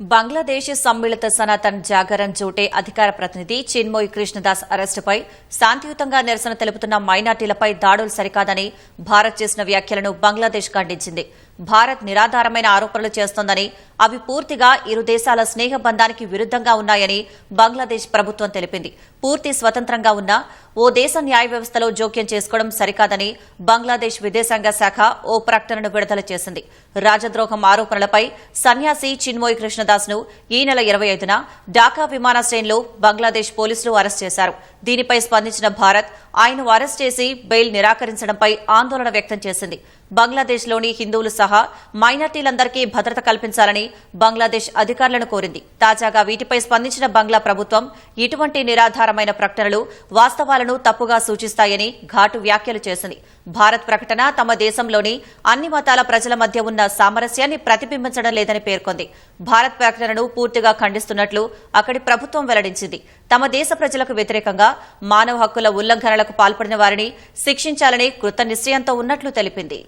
బంగ్లాదేశ్ సమ్మిళిత సనాతన్ జాగరణ్ జోటే అధికార ప్రతినిధి చిన్మోయ్ కృష్ణదాస్ అరెస్టుపై శాంతియుతంగా నిరసన తెలుపుతున్న మైనార్టీలపై దాడులు సరికాదని భారత్ చేసిన వ్యాఖ్యలను బంగ్లాదేశ్ ఖండించింది. భారత్ నిరాధారమైన ఆరోపణలు చేస్తోందని అవి పూర్తిగా ఇరు దేశాల స్నేహ బంధానికి విరుద్దంగా ఉన్నాయని బంగ్లాదేశ్ ప్రభుత్వం తెలిపింది. పూర్తి స్వతంత్రంగా ఉన్న ఓ దేశ న్యాయ వ్యవస్థలో జోక్యం చేసుకోవడం సరికాదని బంగ్లాదేశ్ విదేశాంగ శాఖ ఓ ప్రకటనను విడుదల చేసింది. రాజద్రోహం ఆరోపణలపై సన్యాసి చిన్మోయ్ కృష్ణదాస్ను ఈ నెల ఇరవై ఐదున ఢాకా విమానాశ్రయంలో బంగ్లాదేశ్ పోలీసులు అరెస్ట్ చేశారు. దీనిపై స్పందించిన భారత్ ఆయనను అరెస్ట్ చేసి బెయిల్ నిరాకరించడంపై ఆందోళన వ్యక్తం చేసింది. బంగ్లాదేశ్లోని హిందువులు సహా మైనార్టీలందరికీ భద్రత కల్పించాలని బంగ్లాదేశ్ అధికారులను కోరింది. తాజాగా వీటిపై స్పందించిన బంగ్లా ప్రభుత్వం ఇటువంటి నిరాధారమైన ప్రకటనలు వాస్తవాలను తప్పుగా సూచిస్తాయని ఘాటు వ్యాఖ్యలు చేసింది. భారత్ ప్రకటన తమ దేశంలోని అన్ని మతాల ప్రజల మధ్య ఉన్న సామరస్యాన్ని ప్రతిబింబించడం లేదని పేర్కొంది. భారత్ ప్రకటనను పూర్తిగా ఖండిస్తున్నట్లు అక్కడి ప్రభుత్వం వెల్లడించింది. తమ దేశ ప్రజలకు వ్యతిరేకంగా మానవ హక్కుల ఉల్లంఘనలకు పాల్పడిన వారిని శిక్షించాలని కృత నిశ్చయంతో ఉన్నట్లు తెలిపింది.